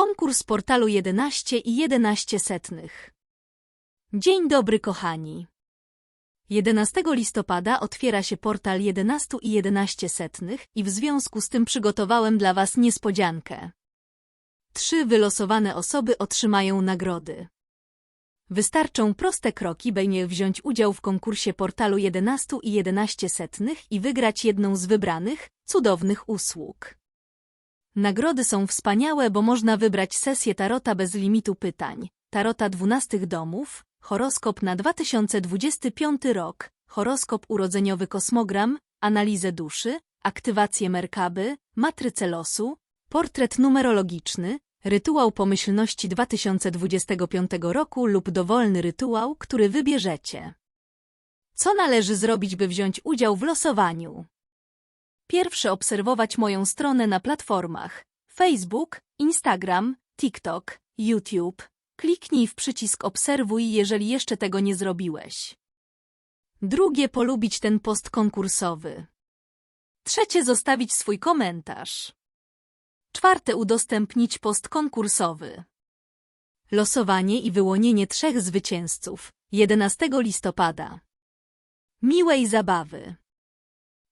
Konkurs portalu 11 i 11 setnych. Dzień dobry, kochani. 11 listopada otwiera się portal 11 i 11 setnych i w związku z tym przygotowałem dla Was niespodziankę. Trzy wylosowane osoby otrzymają nagrody. Wystarczą proste kroki, by nie wziąć udział w konkursie portalu 11 i 11 setnych i wygrać jedną z wybranych, cudownych usług. Nagrody są wspaniałe, bo można wybrać sesję tarota bez limitu pytań, tarota 12 domów, horoskop na 2025 rok, horoskop urodzeniowy kosmogram, analizę duszy, aktywację Merkaby, matrycę losu, portret numerologiczny, rytuał pomyślności 2025 roku lub dowolny rytuał, który wybierzecie. Co należy zrobić, by wziąć udział w losowaniu? Pierwsze obserwować moją stronę na platformach Facebook, Instagram, TikTok, YouTube. Kliknij w przycisk obserwuj, jeżeli jeszcze tego nie zrobiłeś. Drugie polubić ten post konkursowy. Trzecie zostawić swój komentarz. Czwarte udostępnić post konkursowy. Losowanie i wyłonienie trzech zwycięzców 11 listopada. Miłej zabawy.